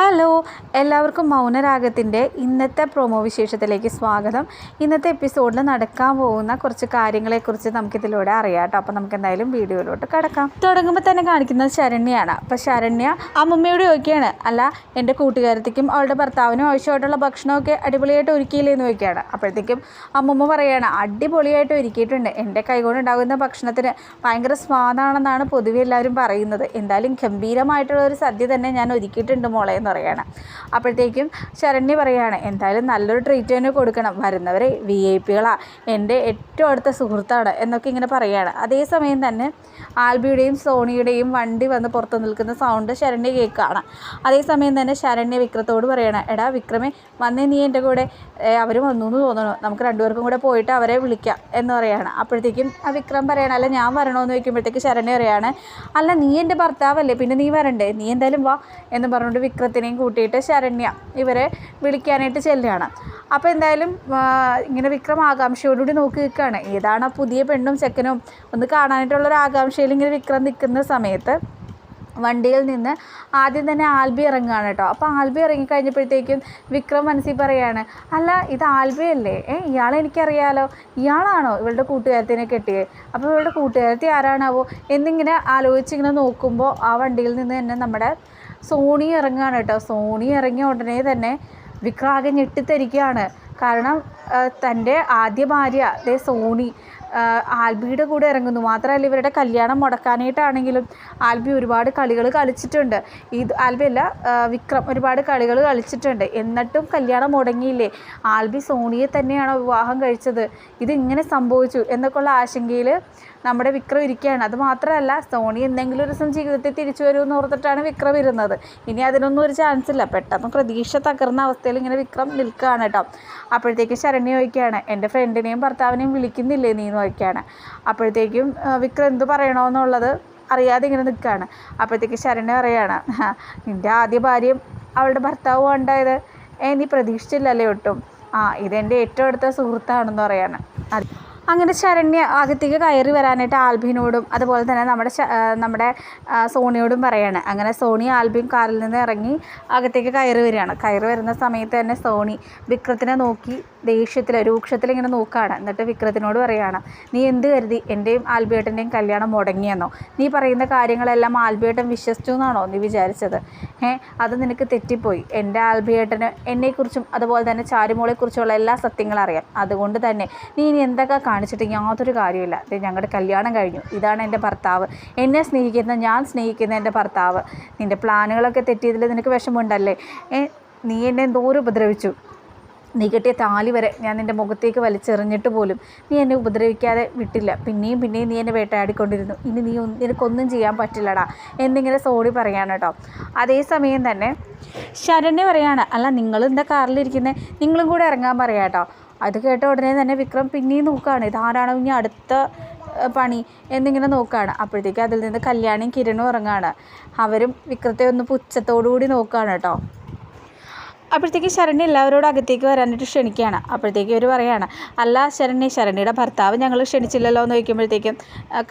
Hello എല്ലാവർക്കും മൗനരാഗത്തിന്റെ ഇന്നത്തെ promo വിശേഷത്തിലേക്ക് സ്വാഗതം. ഇന്നത്തെ എപ്പിസോഡിൽ നടക്കാൻ പോകുന്ന കുറച്ച് കാര്യങ്ങളെക്കുറിച്ച് നമുക്കിതിലൂടെ അറിയാം കേട്ടോ അപ്പോൾ നമുക്ക് എന്തായാലും വീഡിയോയിലോട്ട് കിടക്കാം. തുടങ്ങുമ്പോൾ തന്നെ കാണിക്കുന്നത് ശരണ്യാണ്. അപ്പോൾ ശരണ്യ അമ്മമ്മയോട് ചോദിക്കുകയാണ്. അല്ല എന്റെ കൂട്ടുകാരത്തേക്കും അവളുടെ ഭർത്താവിനും ആവശ്യമായിട്ടുള്ള ഭക്ഷണമൊക്കെ അടിപൊളിയായിട്ട് ഒരുക്കിയില്ലേ? എന്ന് ചോദിക്കുകയാണ്. അപ്പോഴത്തേക്കും അമ്മമ്മ പറയുകയാണ് അടിപൊളിയായിട്ട് ഒരുക്കിയിട്ടുണ്ട്. എന്റെ കൈകൊണ്ടുണ്ടാകുന്ന ഭക്ഷണത്തിന് ഭയങ്കര സ്വാദാണെന്നാണ് പൊതുവെ എല്ലാവരും പറയുന്നത്. എന്തായാലും ഗംഭീരമായിട്ടുള്ള ഒരു സദ്യ തന്നെ ഞാൻ ഒരുക്കിയിട്ടുണ്ട് മോളെ എന്ന് പറയുകയാണ്. അപ്പോഴത്തേക്കും ശരണ്യ പറയുകയാണ് എന്തായാലും നല്ലൊരു ട്രീറ്റ് തന്നെ കൊടുക്കണം. വരുന്നവരെ വി ഐ പികളാണ് എന്റെ ഏറ്റവും അടുത്ത സുഹൃത്താണ് എന്നൊക്കെ ഇങ്ങനെ പറയുകയാണ്. അതേസമയം തന്നെ ആൽബിയുടെയും സോണിയുടെയും വണ്ടി വന്ന് പുറത്ത് നിൽക്കുന്ന സൗണ്ട് ശരണ്യ കേൾക്കുകയാണ്. അതേസമയം തന്നെ ശരണ്യ വിക്രത്തോട് പറയണം എടാ വിക്രമേ വന്നേ നീ എന്റെ കൂടെ. അവർ വന്നു എന്ന് തോന്നുന്നു നമുക്ക് രണ്ടുപേർക്കും കൂടെ പോയിട്ട് അവരെ വിളിക്കാം എന്ന് പറയുകയാണ്. അപ്പോഴത്തേക്കും ആ വിക്രം പറയണം അല്ല ഞാൻ വരണമെന്ന് ചോദിക്കുമ്പോഴത്തേക്ക് ശരണ്യ പറയാണ് അല്ല നീ എന്റെ ഭർത്താവല്ലേ. പിന്നെ നീ വരണ്ടേ? നീ എന്തായാലും വാ എന്ന് പറഞ്ഞുകൊണ്ട് വിക്രത്തിനെയും കൂട്ടിയിട്ട് ശരണ്യ ഇവരെ വിളിക്കാനായിട്ട് ചെല്ലുകയാണ്. അപ്പോൾ എന്തായാലും ഇങ്ങനെ വിക്രം ആകാംക്ഷയോടുകൂടി നോക്കി നിൽക്കുകയാണ്. ഏതാണ് പുതിയ പെണ്ണും ചെക്കനും? ഒന്ന് കാണാനായിട്ടുള്ളൊരു ആകാംക്ഷയിൽ ഇങ്ങനെ വിക്രം നിൽക്കുന്ന സമയത്ത് വണ്ടിയിൽ നിന്ന് ആദ്യം തന്നെ ആൽബി ഇറങ്ങുകയാണ് കേട്ടോ. അപ്പോൾ ആൽബി ഇറങ്ങിക്കഴിഞ്ഞപ്പോഴത്തേക്കും വിക്രം മനസ്സിൽ പറയാണ് അല്ല ഇത് ആൽബി അല്ലേ? ഏ ഇയാളെ എനിക്കറിയാലോ. ഇയാളാണോ ഇവളുടെ കൂട്ടുകാരത്തിനെ കെട്ടിയത്? അപ്പോൾ ഇവളുടെ കൂട്ടുകാരത്തി ആരാണാവോ? എന്നിങ്ങനെ ആലോചിച്ചിങ്ങനെ നോക്കുമ്പോൾ ആ വണ്ടിയിൽ നിന്ന് തന്നെ നമ്മുടെ സോണി ഇറങ്ങുകയാണ് കേട്ടോ. സോണി ഇറങ്ങിയ ഉടനെ തന്നെ വിക്രം ആകെ ഞെട്ടിത്തരിക്കുകയാണ്. കാരണം തന്റെ ആദ്യ ഭാര്യ ദേ സോണി ആൽബിയുടെ കൂടെ ഇറങ്ങുന്നു. മാത്രമല്ല ഇവരുടെ കല്യാണം മുടക്കാനായിട്ടാണെങ്കിലും ആൽബി ഒരുപാട് കളികൾ കളിച്ചിട്ടുണ്ട്. ഇത് ആൽബി അല്ല വിക്രം ഒരുപാട് കളികൾ കളിച്ചിട്ടുണ്ട്. എന്നിട്ടും കല്യാണം മുടങ്ങിയില്ലേ? ആൽബി സോണിയെ തന്നെയാണോ വിവാഹം കഴിച്ചത്? ഇതിങ്ങനെ സംഭവിച്ചു എന്നൊക്കെയുള്ള ആശങ്കയിൽ നമ്മുടെ വിക്രം ഇരിക്കുകയാണ്. അത് മാത്രമല്ല സോണി എന്തെങ്കിലും ഒരു ദിവസം ജീവിതത്തിൽ തിരിച്ചു വരുമെന്ന് ഓർത്തിട്ടാണ് വിക്രം ഇരുന്നത്. ഇനി അതിനൊന്നും ഒരു ചാൻസ് ഇല്ല. പെട്ടെന്ന് പ്രതീക്ഷ തകർന്ന അവസ്ഥയിൽ ഇങ്ങനെ വിക്രം നിൽക്കുകയാണ് കേട്ടോ. അപ്പോഴത്തേക്കും ശരണ്യ ചോദിക്കുകയാണ് എന്റെ ഫ്രണ്ടിനെയും ഭർത്താവിനെയും വിളിക്കുന്നില്ലേ നീ? എന്ന് ചോദിക്കുകയാണ്. അപ്പോഴത്തേക്കും വിക്രം എന്ത് പറയണമെന്നുള്ളത് അറിയാതെ ഇങ്ങനെ നിൽക്കുകയാണ്. അപ്പോഴത്തേക്ക് ശരണ്യ പറയുകയാണ് നിന്റെ ആദ്യ ഭാര്യയും അവളുടെ ഭർത്താവും ഉണ്ടായത്? ഏ നീ പ്രതീക്ഷിച്ചില്ലല്ലേ ഒട്ടും? ആ ഇതെന്റെ ഏറ്റവും അടുത്ത സുഹൃത്താണെന്ന് പറയാണ്. അത് അങ്ങനെ ശരണ്യ അകത്തേക്ക് കയറി വരാനായിട്ട് ആൽബിനോടും അതുപോലെ തന്നെ നമ്മുടെ നമ്മുടെ സോണിയോടും പറയാണ്. അങ്ങനെ സോണി ആൽബിൻ കാറിൽ നിന്ന് ഇറങ്ങി അകത്തേക്ക് കയറി വരികയാണ്. കയറി വരുന്ന സമയത്ത് തന്നെ സോണി വിക്രത്തിനെ നോക്കി ദേഷ്യത്തിൽ രൂക്ഷത്തിൽ ഇങ്ങനെ നോക്കുകയാണ് എന്നിട്ട് വിക്രത്തിനോട് പറയുകയാണ് നീ എന്ത് കരുതി? എന്റെയും ആൽബിയേട്ടന്റെയും കല്യാണം മുടങ്ങിയെന്നോ? നീ പറയുന്ന കാര്യങ്ങളെല്ലാം ആൽബിയേട്ടൻ വിശ്വസിച്ചു എന്നാണോ നീ വിചാരിച്ചത്? ഏ അത് നിനക്ക് തെറ്റിപ്പോയി. എന്റെ ആൽബിയേട്ടന് എന്നെക്കുറിച്ചും അതുപോലെ തന്നെ ചാരുമോളെക്കുറിച്ചുള്ള എല്ലാ സത്യങ്ങളും അറിയാം. അതുകൊണ്ട് തന്നെ നീ ഇനി എന്തൊക്കെ കാണിച്ചിട്ട് യാതൊരു കാര്യമില്ല ഞങ്ങളുടെ കല്യാണം കഴിഞ്ഞു. ഇതാണ് എന്റെ ഭർത്താവ്. എന്നെ സ്നേഹിക്കുന്ന ഞാൻ സ്നേഹിക്കുന്ന എന്റെ ഭർത്താവ്. നിന്റെ പ്ലാനുകളൊക്കെ തെറ്റിയതിൽ നിനക്ക് വിഷമമുണ്ടല്ലേ? നീ എന്നെ എന്തോരം ഉപദ്രവിച്ചു. നീ കെട്ടിയ താലി വരെ ഞാൻ നിന്റെ മുഖത്തേക്ക് വലിച്ചെറിഞ്ഞിട്ട് പോലും നീ എന്നെ ഉപദ്രവിക്കാതെ വിട്ടില്ല. പിന്നെയും പിന്നെയും നീ എന്നെ വേട്ടയാടിക്കൊണ്ടിരുന്നു. ഇനി നീ നിനക്കൊന്നും ചെയ്യാൻ പറ്റില്ലടാ. എന്നിങ്ങനെ സോറി പറയാണ് കേട്ടോ. അതേസമയം തന്നെ ശരണ്യ പറയാണ് അല്ല നിങ്ങൾ എന്താ കാറിലിരിക്കുന്നത് നിങ്ങളും കൂടെ ഇറങ്ങാൻ പറയാം കേട്ടോ. അത് കേട്ട ഉടനെ തന്നെ വിക്രം പിന്നെയും നോക്കുകയാണ് ഇതാരാണോ ഇനി അടുത്ത പണി എന്നിങ്ങനെ നോക്കുകയാണ് അപ്പോഴത്തേക്ക് അതിൽ നിന്ന് കല്യാണിയും കിരണും ഇറങ്ങുകയാണ് അവരും വിക്രത്തെ ഒന്ന് പുച്ഛത്തോടു കൂടി നോക്കുകയാണ് കേട്ടോ. അപ്പോഴത്തേക്ക് ശരണ്യ എല്ലാവരോടും അകത്തേക്ക് വരാനായിട്ട് ക്ഷണിക്കുകയാണ്. അപ്പോഴത്തേക്ക് ഇവർ പറയുകയാണ് അല്ല ശരണ്യ ശരണ്യയുടെ ഭർത്താവ് ഞങ്ങൾ ക്ഷണിച്ചില്ലല്ലോ? എന്ന് ചോദിക്കുമ്പോഴത്തേക്കും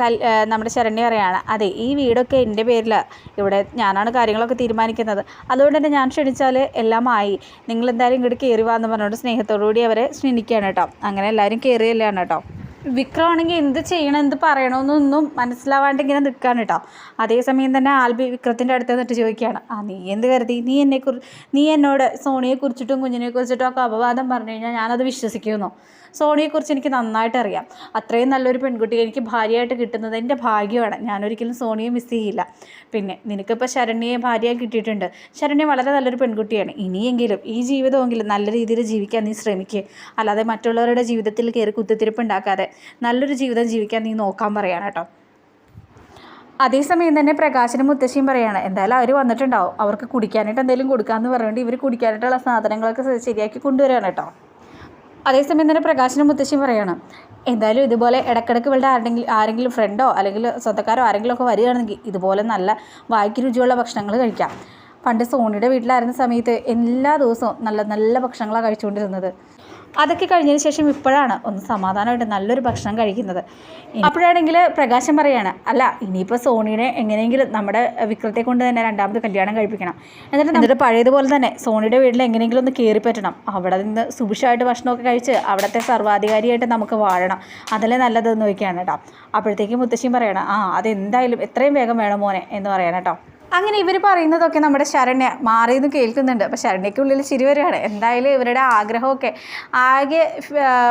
കൽ നമ്മുടെ ശരണ്യ പറയുകയാണ് അതെ ഈ വീടൊക്കെ എന്റെ പേരിൽ ഇവിടെ ഞാനാണ് കാര്യങ്ങളൊക്കെ തീരുമാനിക്കുന്നത്. അതുകൊണ്ട് തന്നെ ഞാൻ ക്ഷണിച്ചാൽ എല്ലാം ആയി. നിങ്ങൾ എന്തായാലും ഇങ്ങോട്ട് കയറി വാന്ന് പറഞ്ഞുകൊണ്ട് സ്നേഹത്തോടു കൂടി അവരെ ക്ഷണിക്കുകയാണ് കേട്ടോ. അങ്ങനെ എല്ലാവരും കയറിയല്ലാണ് കേട്ടോ. വിക്രമാണെങ്കിൽ എന്ത് ചെയ്യണം എന്ത് പറയണമെന്നൊന്നും മനസ്സിലാവാണ്ട് ഇങ്ങനെ നിൽക്കുകയാണ് കേട്ടോ അതേസമയം തന്നെ ആൽബി വിക്രത്തിന്റെ അടുത്ത് നിന്നിട്ട് ചോദിക്കുകയാണ് ആ നീ എന്ത് കരുതി? നീ എന്നെ കുറി നീ എന്നോട് സോണിയെ കുറിച്ചിട്ടും കുഞ്ഞിനെ കുറിച്ചിട്ടും ഒക്കെ അപവാദം പറഞ്ഞു കഴിഞ്ഞാൽ ഞാനത് വിശ്വസിക്കുന്നു സോണിയെക്കുറിച്ച് എനിക്ക് നന്നായിട്ട് അറിയാം. അത്രയും നല്ലൊരു പെൺകുട്ടിയെ എനിക്ക് ഭാര്യയായിട്ട് കിട്ടുന്നത് എന്റെ ഭാഗ്യമാണ്. ഞാനൊരിക്കലും സോണിയെ മിസ് ചെയ്യില്ല. പിന്നെ നിനക്കിപ്പോൾ ശരണ്യയെ ഭാര്യയായി കിട്ടിയിട്ടുണ്ട്. ശരണ്യ വളരെ നല്ലൊരു പെൺകുട്ടിയാണ്. ഇനിയെങ്കിലും ഈ ജീവിതമെങ്കിലും നല്ല രീതിയിൽ ജീവിക്കാൻ നീ ശ്രമിക്കുക അല്ലാതെ മറ്റുള്ളവരുടെ ജീവിതത്തിൽ കയറി കുത്തിത്തിരിപ്പ് ഉണ്ടാക്കാതെ നല്ലൊരു ജീവിതം ജീവിക്കാൻ നീ നോക്കാൻ പറയാണ് കേട്ടോ. അതേസമയം തന്നെ പ്രകാശനും മുത്തശ്ശിയും പറയാണ് എന്തായാലും അവർ വന്നിട്ടുണ്ടാവും. അവർക്ക് കുടിക്കാനായിട്ട് എന്തെങ്കിലും കൊടുക്കാമെന്ന് പറഞ്ഞുകൊണ്ട് ഇവർ കുടിക്കാനായിട്ടുള്ള സാധനങ്ങളൊക്കെ ശരിയാക്കി കൊണ്ടുവരികയാണ് കേട്ടോ. അതേസമയം തന്നെ പ്രകാശനും മുത്തശ്ശിയും പറയാണ് എന്തായാലും ഇതുപോലെ ഇടക്കിടക്ക് ഇവളുടെ ആരെങ്കിലും ആരെങ്കിലും ഫ്രണ്ടോ അല്ലെങ്കിൽ സ്വന്തക്കാരോ ആരെങ്കിലും ഒക്കെ വരികയാണെങ്കിൽ ഇതുപോലെ നല്ല വായിക്ക് രുചിയുള്ള ഭക്ഷണങ്ങൾ കഴിക്കാം. പണ്ട് സോണിയുടെ വീട്ടിലായിരുന്ന സമയത്ത് എല്ലാ ദിവസവും നല്ല നല്ല ഭക്ഷണങ്ങളാണ് കഴിച്ചുകൊണ്ടിരുന്നത്. അതൊക്കെ കഴിഞ്ഞതിന് ശേഷം ഇപ്പോഴാണ് ഒന്ന് സമാധാനമായിട്ട് നല്ലൊരു ഭക്ഷണം കഴിക്കുന്നത്. അപ്പോഴാണെങ്കിൽ പ്രകാശം പറയാണ് അല്ല ഇനിയിപ്പോൾ സോണിനെ എങ്ങനെയെങ്കിലും നമ്മുടെ വിക്രത്തെ കൊണ്ട് തന്നെ രണ്ടാമത് കല്യാണം കഴിപ്പിക്കണം. എന്നിട്ട് എന്നിട്ട് പഴയതുപോലെ തന്നെ സോണിയുടെ വീട്ടിൽ എങ്ങനെയെങ്കിലും ഒന്ന് കയറി പറ്റണം. അവിടെ നിന്ന് സുഭിക്ഷമായിട്ട് ഭക്ഷണമൊക്കെ കഴിച്ച് അവിടുത്തെ സർവാധികാരിയായിട്ട് നമുക്ക് വാഴണം. അതല്ലേ നല്ലതെന്ന് ചോദിക്കുകയാണ് കേട്ടോ. അപ്പോഴത്തേക്കും മുത്തശ്ശിയും പറയണം ആ അതെന്തായാലും എത്രയും വേഗം വേണം മോനെ എന്ന് പറയണം കേട്ടോ. അങ്ങനെ ഇവർ പറയുന്നതൊക്കെ നമ്മുടെ ശരണ്യ മാറിയെന്ന് കേൾക്കുന്നുണ്ട്. അപ്പോൾ ഉള്ളിൽ ചിരി വരികയാണ്. എന്തായാലും ഇവരുടെ ആഗ്രഹമൊക്കെ ആകെ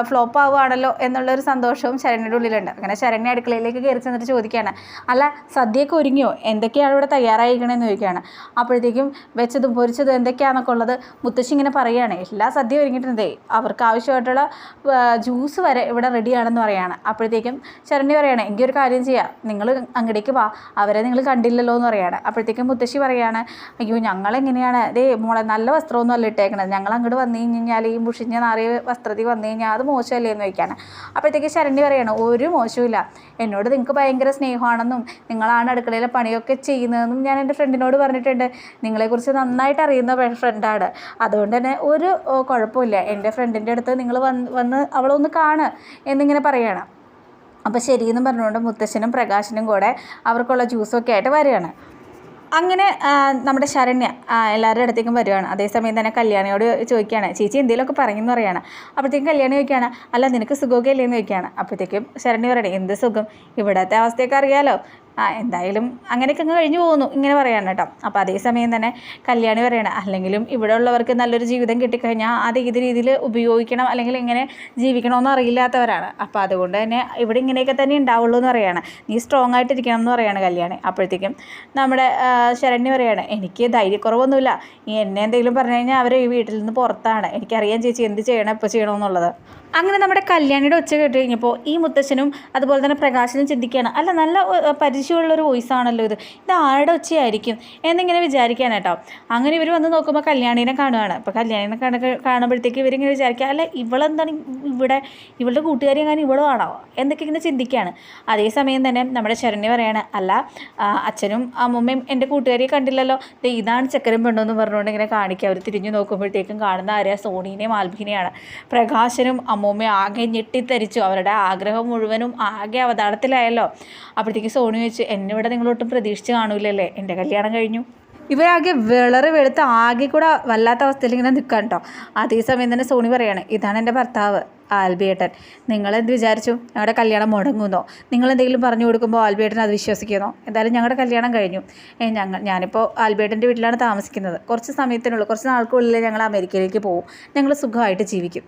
ഫ്ലോപ്പ് ആവുകയാണല്ലോ എന്നുള്ളൊരു സന്തോഷവും ശരണ്യയുടെ ഉള്ളിലുണ്ട്. അങ്ങനെ ശരണ്യ അടുക്കളയിലേക്ക് കയറി ചെന്നിട്ട് ചോദിക്കുകയാണ് അല്ല സദ്യയൊക്കെ ഒരുങ്ങിയോ? എന്തൊക്കെയാണ് ഇവിടെ തയ്യാറായിരിക്കണമെന്ന് ചോദിക്കുകയാണ്. അപ്പോഴത്തേക്കും വെച്ചതും പൊരിച്ചതും എന്തൊക്കെയാണെന്നൊക്കെ ഉള്ളത് മുത്തശ്ശി ഇങ്ങനെ പറയുകയാണ് എല്ലാ സദ്യ ഒരുങ്ങിയിട്ടുണ്ടേ. അവർക്ക് ആവശ്യമായിട്ടുള്ള ജ്യൂസ് വരെ ഇവിടെ റെഡിയാണെന്ന് പറയുകയാണ് അപ്പോഴത്തേക്കും ശരണ്യ പറയുകയാണ് എങ്കിൽ ഒരു കാര്യം ചെയ്യാം. നിങ്ങൾ അങ്ങടേക്ക് വാ. അവരെ നിങ്ങൾ കണ്ടില്ലല്ലോ എന്ന് പറയുകയാണ് അപ്പോഴത്തേക്കും മുത്തശ്ശി പറയുകയാണ് അയ്യോ ഞങ്ങളെങ്ങനെയാണ്? അതേ മോളെ നല്ല വസ്ത്രമൊന്നും അല്ല ഇട്ടേക്കണത്. ഞങ്ങൾ അങ്ങോട്ട് വന്നു കഴിഞ്ഞാൽ ഈ മുഷിഞ്ഞ നാറിയ വസ്ത്രത്തിൽ വന്നു കഴിഞ്ഞാൽ അത് മോശമല്ലേ എന്ന് ചോദിക്കുകയാണ് അപ്പോഴത്തേക്ക് ശരണ്യ പറയാണ് ഒരു മോശമില്ല എന്നോട് നിങ്ങൾക്ക് ഭയങ്കര സ്നേഹമാണെന്നും നിങ്ങളാണ് അടുക്കളയിലെ പണിയൊക്കെ ചെയ്യുന്നതെന്നും ഞാൻ എന്റെ ഫ്രണ്ടിനോട് പറഞ്ഞിട്ടുണ്ട്. നിങ്ങളെക്കുറിച്ച് നന്നായിട്ട് അറിയുന്ന ഫ്രണ്ടാണ് അതുകൊണ്ട് തന്നെ ഒരു കുഴപ്പമില്ല. എന്റെ ഫ്രണ്ടിന്റെ അടുത്ത് നിങ്ങൾ വന്ന് വന്ന് അവളൊന്ന് കാണ് എന്നിങ്ങനെ പറയുകയാണ് അപ്പോൾ ശരിയെന്നും പറഞ്ഞുകൊണ്ട് മുത്തശ്ശനും പ്രകാശനും കൂടെ അവർക്കുള്ള ജ്യൂസൊക്കെ ആയിട്ട് വരികയാണ്. അങ്ങനെ നമ്മുടെ ശരണ്യ എല്ലാവരുടെ അടുത്തേക്കും വരുവാണ്. അതേസമയം തന്നെ കല്യാണിയോട് ചോദിക്കുകയാണ് ചേച്ചി എന്തെങ്കിലുമൊക്കെ പറയുമെന്ന് പറയുകയാണ് അപ്പോഴത്തേക്കും കല്യാണി ചോദിക്കുകയാണ് അല്ല നിനക്ക് സുഖമൊക്കെ ഇല്ലേ? എന്ന് ചോദിക്കുകയാണ്. അപ്പോഴത്തേക്കും ശരണ്യ പറയണേ എന്ത് സുഖം? ഇവിടത്തെ അവസ്ഥയൊക്കെ അറിയാലോ. ആ എന്തായാലും അങ്ങനെയൊക്കെ അങ്ങ് കഴിഞ്ഞു പോകുന്നു. ഇങ്ങനെ പറയാണ് കേട്ടോ. അപ്പോൾ അതേസമയം തന്നെ കല്യാണി പറയണം അല്ലെങ്കിലും ഇവിടെ ഉള്ളവർക്ക് നല്ലൊരു ജീവിതം കിട്ടിക്കഴിഞ്ഞാൽ അത് ഏത് രീതിയിൽ ഉപയോഗിക്കണം? അല്ലെങ്കിൽ എങ്ങനെ ജീവിക്കണമെന്ന് അറിയില്ലാത്തവരാണ്. അപ്പോൾ അതുകൊണ്ട് തന്നെ ഇവിടെ ഇങ്ങനെയൊക്കെ തന്നെ ഉണ്ടാവുള്ളൂ എന്ന് പറയുകയാണ് നീ സ്ട്രോങ് ആയിട്ടിരിക്കണം എന്ന് പറയുകയാണ് കല്യാണി. അപ്പോഴത്തേക്കും നമ്മുടെ ശരണ്യ പറയാണ് എനിക്ക് ധൈര്യക്കുറവൊന്നുമില്ല. എന്നെ എന്തെങ്കിലും പറഞ്ഞു കഴിഞ്ഞാൽ അവർ ഈ വീട്ടിൽ നിന്ന് പുറത്താണ്. എനിക്കറിയാം ചേച്ചി എന്ത് ചെയ്യണം ഇപ്പോൾ ചെയ്യണമെന്നുള്ളത് അങ്ങനെ നമ്മുടെ കല്യാണിയുടെ ഒച്ച കേട്ട് കഴിഞ്ഞപ്പോൾ ഈ മുത്തശ്ശനും അതുപോലെ തന്നെ പ്രകാശനും ചിന്തിക്കുകയാണ് അല്ല നല്ല പരിചയമുള്ളൊരു വോയിസ് ആണല്ലോ ഇത്. ഇത് ആരുടെ ഒച്ചയായിരിക്കും? എന്നിങ്ങനെ വിചാരിക്കാൻ കേട്ടോ. അങ്ങനെ ഇവർ വന്ന് നോക്കുമ്പോൾ കല്യാണീനെ കാണുകയാണ് അപ്പോൾ കല്യാണീനെ കാണ കാണുമ്പോഴത്തേക്ക് ഇവരിങ്ങനെ വിചാരിക്കുക അല്ല ഇവളെന്താണ് ഇവിടെ ഇവളുടെ കൂട്ടുകാരി എങ്ങനെ ഇവളും ആണോ? എന്നൊക്കെ ഇങ്ങനെ ചിന്തിക്കുകയാണ്. അതേസമയം തന്നെ നമ്മുടെ ശരണ്യ പറയാണ് അല്ല അച്ഛനും അമ്മയും എന്റെ കൂട്ടുകാരിയെ കണ്ടില്ലല്ലോ. ഇതാണ് ചക്കരം പെണ്ണെന്ന് പറഞ്ഞുകൊണ്ട് ഇങ്ങനെ കാണിക്കുക. അവർ തിരിഞ്ഞു നോക്കുമ്പോഴത്തേക്കും കാണുന്ന ആരെയാ സോണീനെയും ആൽബിനെയാണ്. പ്രകാശനും അമ്മൂമ്മയും ആകെ ഞെട്ടിത്തരിച്ചു. അവരുടെ ആഗ്രഹം മുഴുവനും ആകെ അവതാളത്തിലായല്ലോ. അപ്പോഴത്തേക്ക് സോണി വെച്ച് എന്നെ ഇവിടെ നിങ്ങളൊട്ടും പ്രതീക്ഷിച്ച് കാണൂലല്ലേ? എന്റെ കല്യാണം കഴിഞ്ഞു. ഇവരാകെ വിളറ് വെളുത്ത് ആകെ കൂടെ വല്ലാത്ത അവസ്ഥയിൽ ഇങ്ങനെ നിൽക്കാം കേട്ടോ അതേസമയം തന്നെ സോണി പറയാണ് ഇതാണ് എന്റെ ഭർത്താവ്. ആൽബിയേട്ടൻ. നിങ്ങളെന്ത് വിചാരിച്ചു? ഞങ്ങളുടെ കല്യാണം മുടങ്ങുന്നോ? നിങ്ങൾ എന്തെങ്കിലും പറഞ്ഞു കൊടുക്കുമ്പോൾ ആൽബിയേട്ടൻ അത് വിശ്വസിക്കുന്നോ? എന്തായാലും ഞങ്ങളുടെ കല്യാണം കഴിഞ്ഞു. ഞങ്ങൾ ഞാനിപ്പോൾ ആൽബിയേട്ടന്റെ വീട്ടിലാണ് താമസിക്കുന്നത്. കുറച്ച് സമയത്തിനുള്ളിൽ കുറച്ച് നാൾക്കുള്ളിൽ ഞങ്ങൾ അമേരിക്കയിലേക്ക് പോകും. ഞങ്ങൾ സുഖമായിട്ട് ജീവിക്കും.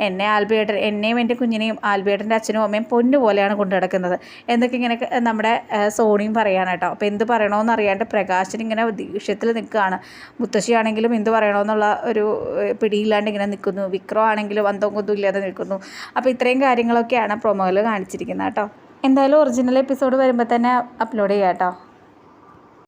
എന്നെ ആൽബിയേട്ടൻ എന്നെയും എന്റെ കുഞ്ഞിനെയും ആൽബിയേട്ടന്റെ അച്ഛനും അമ്മയും പൊന്നുപോലെയാണ് കൊണ്ടു നടക്കുന്നത്. എന്നൊക്കെ ഇങ്ങനെ നമ്മുടെ സോണിയും പറയാണ് കേട്ടോ. അപ്പോൾ എന്ത് പറയണമെന്ന് അറിയാണ്ട് പ്രകാശൻ ഇങ്ങനെ ദേഷ്യത്തിൽ നിൽക്കുകയാണ് മുത്തശ്ശിയാണെങ്കിലും എന്ത് പറയണമെന്നുള്ള ഒരു പിടിയില്ലാണ്ട് ഇങ്ങനെ നിൽക്കുന്നു വിക്രം ആണെങ്കിലും അന്തവും കൊതും ഇല്ലാതെ നിൽക്കുന്നു. അപ്പോൾ ഇത്രയും കാര്യങ്ങളൊക്കെയാണ് പ്രൊമോയിൽ കാണിച്ചിരിക്കുന്നത് കേട്ടോ. എന്തായാലും ഒറിജിനൽ എപ്പിസോഡ് വരുമ്പോൾ തന്നെ അപ്ലോഡ് ചെയ്യാം കേട്ടോ.